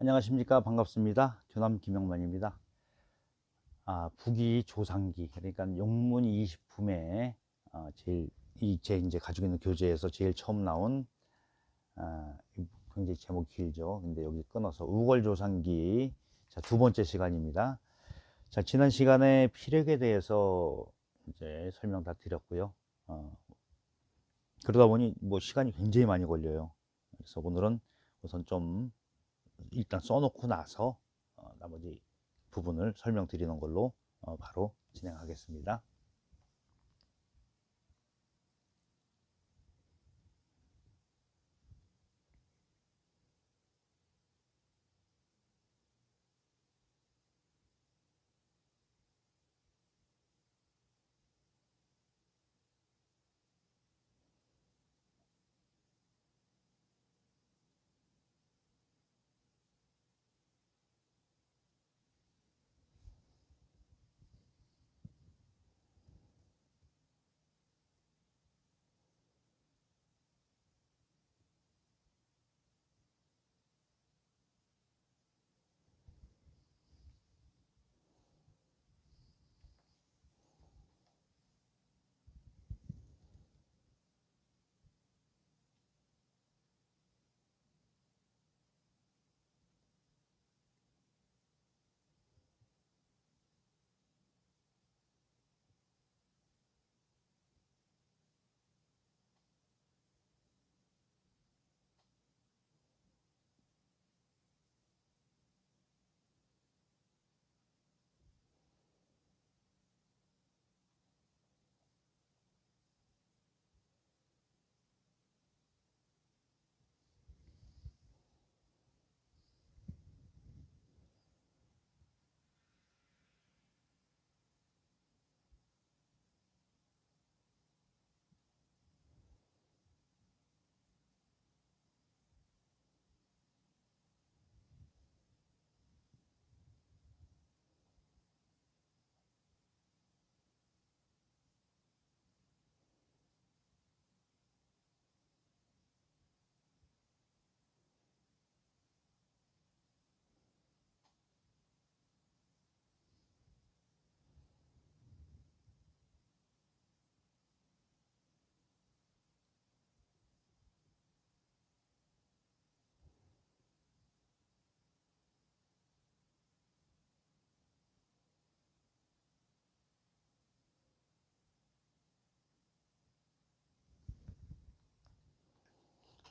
안녕하십니까. 반갑습니다. 교남 김영만입니다. 아 북이 조상기 그러니까 용문 20품에 어, 제일 이제 이제 가지고 있는 교재에서 제일 처음 나온 아, 굉장히 제목 길죠. 근데 여기 끊어서 우걸 조상기. 자두 번째 시간입니다. 자 지난 시간에 피력에 대해서 이제 설명 다 드렸고요. 어, 그러다 보니 뭐 시간이 굉장히 많이 걸려요. 그래서 오늘은 우선 좀 일단 써놓고 나서 어, 나머지 부분을 설명드리는 걸로 어, 바로 진행하겠습니다.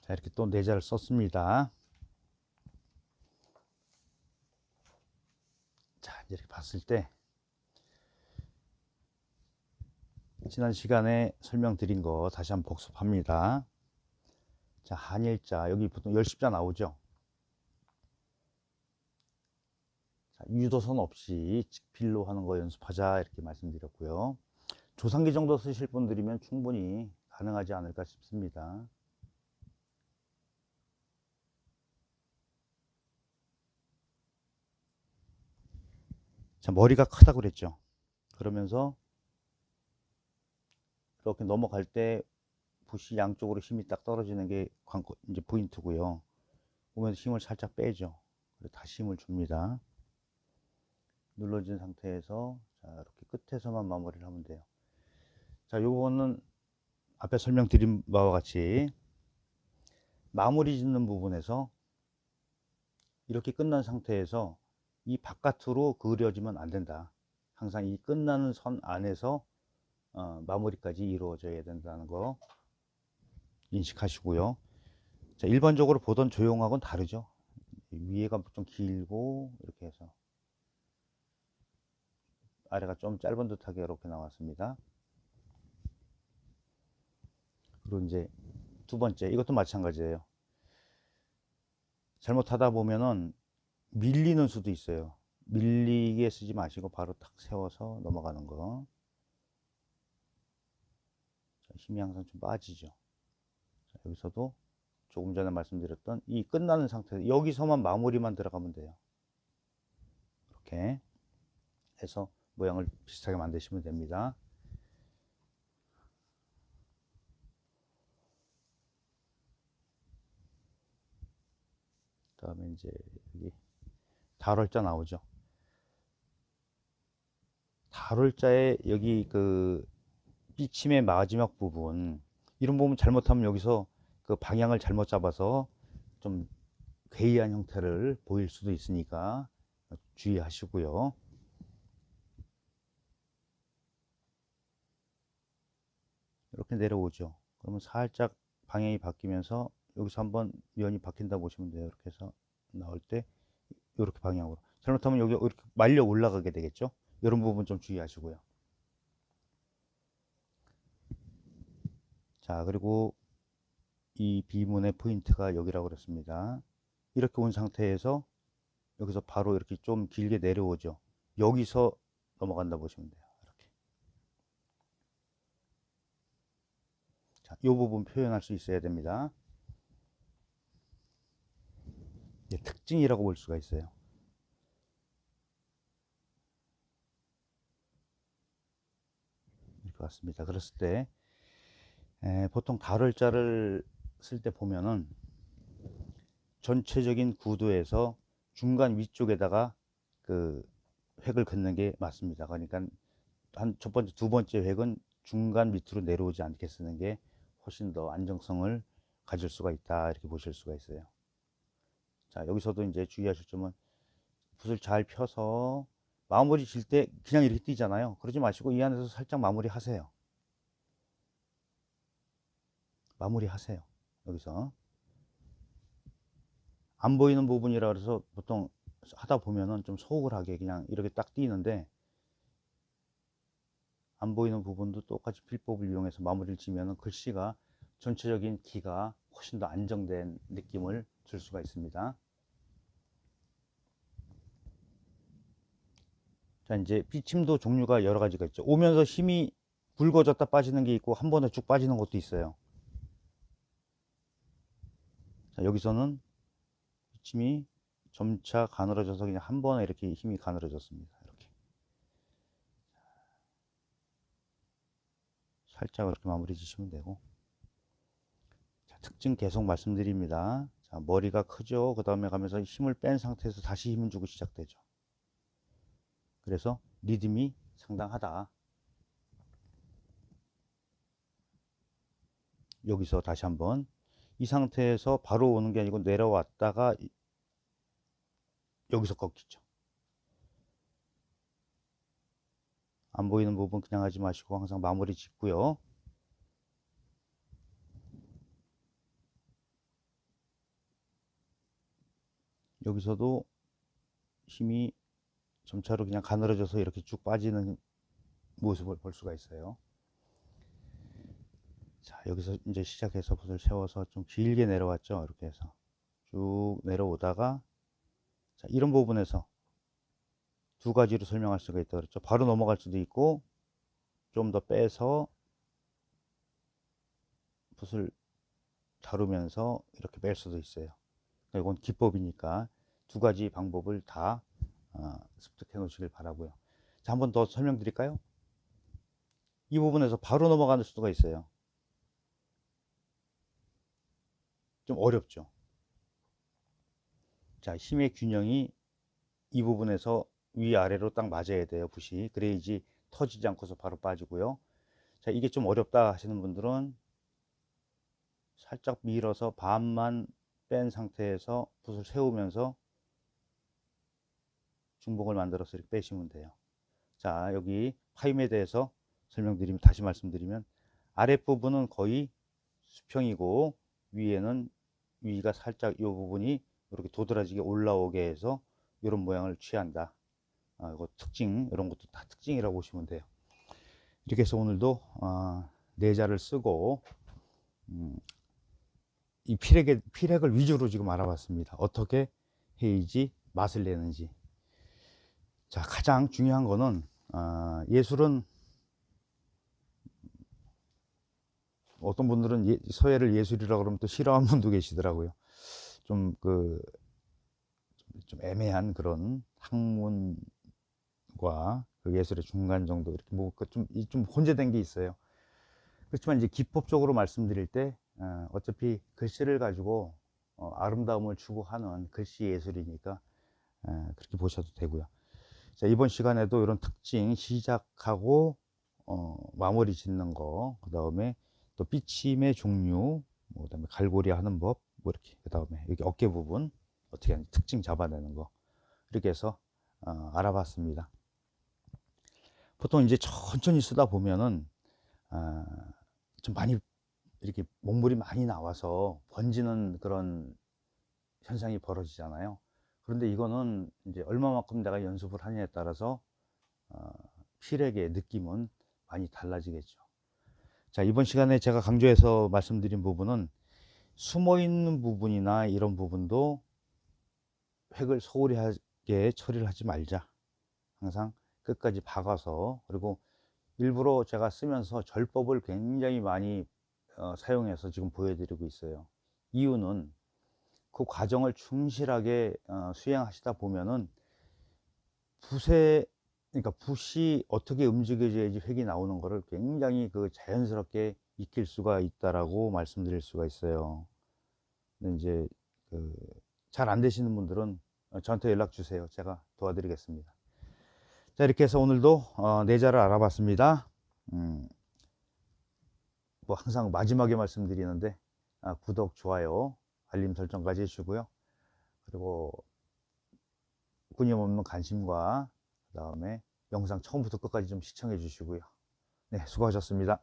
자 이렇게 또 내자를 썼습니다. 자 이렇게 봤을 때 지난 시간에 설명드린 거 다시 한번 복습합니다. 자 한일자 여기 보통 열십자 나오죠. 자, 유도선 없이 직필로 하는 거 연습하자 이렇게 말씀드렸고요. 조상기 정도 쓰실 분들이면 충분히 가능하지 않을까 싶습니다. 자, 머리가 크다고 그랬죠. 그러면서 이렇게 넘어갈 때 붓이 양쪽으로 힘이 딱 떨어지는 게 관건, 이제 포인트고요. 보면서 힘을 살짝 빼죠. 다시 힘을 줍니다. 눌러진 상태에서 자, 이렇게 끝에서만 마무리를 하면 돼요. 자, 요거는 앞에 설명드린 바와 같이 마무리 짓는 부분에서 이렇게 끝난 상태에서 이 바깥으로 그려지면 안 된다. 항상 이 끝나는 선 안에서 어, 마무리까지 이루어져야 된다는 거 인식하시고요. 자, 일반적으로 보던 조형하고는 다르죠. 위에가 좀 길고 이렇게 해서 아래가 좀 짧은 듯하게 이렇게 나왔습니다. 그리고 이제 두 번째 이것도 마찬가지예요. 잘못하다 보면은 밀리는 수도 있어요. 밀리게 쓰지 마시고 바로 탁 세워서 넘어가는 거. 자, 힘이 항상 좀 빠지죠. 자, 여기서도 조금 전에 말씀드렸던 이 끝나는 상태 여기서만 마무리만 들어가면 돼요. 이렇게 해서 모양을 비슷하게 만드시면 됩니다. 그다음에 이제 여기 달월자 나오죠. 달월자에 여기 그 삐침의 마지막 부분 이런 부분 잘못하면 여기서 그 방향을 잘못 잡아서 좀 괴이한 형태를 보일 수도 있으니까 주의하시고요. 이렇게 내려오죠. 그러면 살짝 방향이 바뀌면서 여기서 한번 면이 바뀐다 보시면 돼요. 이렇게 해서 나올 때 이렇게 방향으로. 잘못하면 여기 이렇게 말려 올라가게 되겠죠. 이런 부분 좀 주의하시고요. 자, 그리고 이 비문의 포인트가 여기라고 그랬습니다. 이렇게 온 상태에서 여기서 바로 이렇게 좀 길게 내려오죠. 여기서 넘어간다 보시면 돼요. 이렇게. 자, 이 부분 표현할 수 있어야 됩니다. 예, 특징이라고 볼 수가 있어요. 이렇게 왔습니다. 그랬을 때 에, 보통 달월자를 쓸 때 보면은 전체적인 구도에서 중간 위쪽에다가 그 획을 긋는 게 맞습니다. 그러니까 한 첫 번째, 두 번째 획은 중간 밑으로 내려오지 않게 쓰는 게 훨씬 더 안정성을 가질 수가 있다 이렇게 보실 수가 있어요. 자 여기서도 이제 주의하실 점은 붓을 잘 펴서 마무리 질 때 그냥 이렇게 띄잖아요. 그러지 마시고 이 안에서 살짝 마무리 하세요. 마무리 하세요. 여기서 안 보이는 부분이라 그래서 보통 하다 보면은 좀 소홀하게 그냥 이렇게 딱 띄는데 안 보이는 부분도 똑같이 필법을 이용해서 마무리를 지면은 글씨가 전체적인 기가 훨씬 더 안정된 느낌을 줄 수가 있습니다. 자, 이제 비침도 종류가 여러 가지가 있죠. 오면서 힘이 굵어졌다 빠지는 게 있고 한 번에 쭉 빠지는 것도 있어요. 자, 여기서는 비침이 점차 가늘어져서 그냥 한 번에 이렇게 힘이 가늘어졌습니다. 이렇게. 살짝 이렇게 마무리 지시면 되고. 자, 특징 계속 말씀드립니다. 자, 머리가 크죠. 그 다음에 가면서 힘을 뺀 상태에서 다시 힘을 주고 시작되죠. 그래서 리듬이 상당하다. 여기서 다시 한번 이 상태에서 바로 오는 게 아니고 내려왔다가 이- 여기서 꺾이죠. 안 보이는 부분 그냥 하지 마시고 항상 마무리 짓고요. 여기서도 힘이 점차로 그냥 가늘어져서 이렇게 쭉 빠지는 모습을 볼 수가 있어요. 자, 여기서 이제 시작해서 붓을 세워서 좀 길게 내려왔죠. 이렇게 해서 쭉 내려오다가 자, 이런 부분에서 두 가지로 설명할 수가 있다 그랬죠. 바로 넘어갈 수도 있고 좀 더 빼서 붓을 다루면서 이렇게 뺄 수도 있어요. 이건 기법이니까 두 가지 방법을 다 어, 습득해 놓으시길 바라고요. 자, 한 번 더 설명드릴까요? 이 부분에서 바로 넘어가는 수가 있어요. 좀 어렵죠. 자, 힘의 균형이 이 부분에서 위아래로 딱 맞아야 돼요, 붓이. 그래야지 터지지 않고서 바로 빠지고요. 자, 이게 좀 어렵다 하시는 분들은 살짝 밀어서 반만 뺀 상태에서 붓을 세우면서 중복을 만들어서 이렇게 빼시면 돼요. 자, 여기 파임에 대해서 설명드리면, 다시 말씀드리면, 아랫부분은 거의 수평이고, 위에는 위가 살짝 이 부분이 이렇게 도드라지게 올라오게 해서 이런 모양을 취한다. 아, 이거 특징, 이런 것도 다 특징이라고 보시면 돼요. 이렇게 해서 오늘도 어, 내자를 쓰고 음, 이 피렉의, 피렉을 위주로 지금 알아봤습니다. 어떻게 해야지 맛을 내는지. 자, 가장 중요한 거는 아, 예술은 어떤 분들은 예, 서예를 예술이라고 그러면 또 싫어하는 분도 계시더라고요. 좀 그, 좀 애매한 그런 학문과 그 예술의 중간 정도 이렇게 뭐좀 좀 혼재된 게 있어요. 그렇지만 이제 기법적으로 말씀드릴 때 어, 어차피 글씨를 가지고 어, 아름다움을 추구하는 글씨 예술이니까 에, 그렇게 보셔도 되고요. 자, 이번 시간에도 이런 특징 시작하고 어, 마무리 짓는 거, 그 다음에 또 삐침의 종류, 뭐 그다음에 갈고리 하는 법, 뭐 이렇게 그 다음에 여기 어깨 부분 어떻게 하는지 특징 잡아내는 거 이렇게 해서 어, 알아봤습니다. 보통 이제 천천히 쓰다 보면은 아, 좀 많이 이렇게 목물이 많이 나와서 번지는 그런 현상이 벌어지잖아요. 그런데 이거는 이제 얼마만큼 내가 연습을 하냐에 따라서 어, 필액의 느낌은 많이 달라지겠죠. 자, 이번 시간에 제가 강조해서 말씀드린 부분은 숨어 있는 부분이나 이런 부분도 획을 소홀히 하게 처리를 하지 말자. 항상 끝까지 박아서 그리고 일부러 제가 쓰면서 절법을 굉장히 많이 어, 사용해서 지금 보여드리고 있어요. 이유는 그 과정을 충실하게 어, 수행하시다 보면은 붓에 그러니까 붓이 어떻게 움직여져야지 획이 나오는 거를 굉장히 그 자연스럽게 익힐 수가 있다라고 말씀드릴 수가 있어요. 이제 그 잘 안 되시는 분들은 어, 저한테 연락 주세요. 제가 도와드리겠습니다. 자 이렇게 해서 오늘도 어, 내자를 알아봤습니다. 음, 뭐 항상 마지막에 말씀드리는데 아, 구독, 좋아요, 알림 설정까지 해주시고요. 그리고 끊임없는 관심과 그 다음에 영상 처음부터 끝까지 좀 시청해 주시고요. 네, 수고하셨습니다.